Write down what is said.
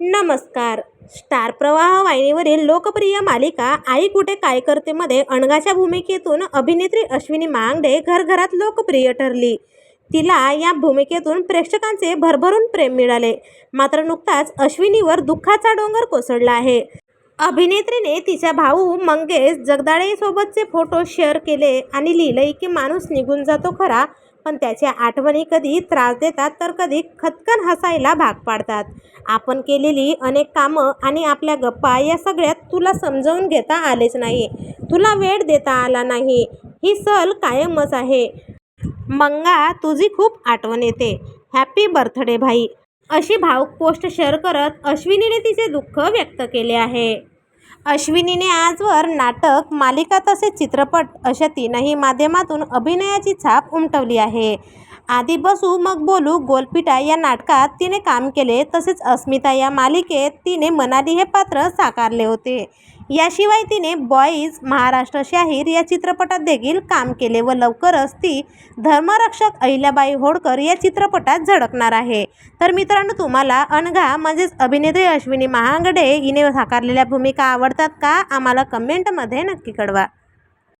नमस्कार. स्टार प्रवाह वाहिनीवरील लोकप्रिय मालिका आई कुठे काय करतेमध्ये अणगाच्या भूमिकेतून अभिनेत्री अश्विनी मांगडे घरघरात लोकप्रिय ठरली. तिला या भूमिकेतून प्रेक्षकांचे भरभरून प्रेम मिळाले. मात्र नुकताच अश्विनीवर दुःखाचा डोंगर कोसळला आहे. अभिनेत्रीने तिच्या भाऊ मंगेश जगदाळेसोबतचे फोटो शेअर केले आणि लिहिलंय की माणूस निघून जातो खरा पण त्याच्या आठवणी कधी त्रास देतात तर कधी खतकन हसायला भाग पाडतात. आपण केलेली अनेक कामं आणि आपल्या गप्पा या सगळ्यात तुला समजावून घेता आलेच नाही. तुला वेळ देता आला नाही. ही सल कायमच आहे. मंगा तुझी खूप आठवण येते. हॅपी बर्थडे भाई. अशी भावुक पोस्ट शेअर करत अश्विनीने तिचे दुःख व्यक्त केले आहे. अश्विनीने आजवर नाटक मालिका तसेच चित्रपट अशा तीनही माध्यमातून अभिनयाची छाप उमटवली आहे. आधी बसू मग बोलू गोलपिटा या नाटकात तिने काम केले तसेच अस्मिता या मालिकेत तिने मनाली हे पात्र साकारले होते. याशिवाय तिने बॉईज महाराष्ट्र शाहीर या चित्रपटात देखील काम केले व लवकरच ती धर्मरक्षक अहिल्याबाई होळकर या चित्रपटात झळकणार आहे. तर मित्रांनो तुम्हाला अनघा म्हणजेच अभिनेत्री अश्विनी महांगडे हिने साकारलेल्या भूमिका आवडतात का? आम्हाला कमेंटमध्ये नक्की कळवा.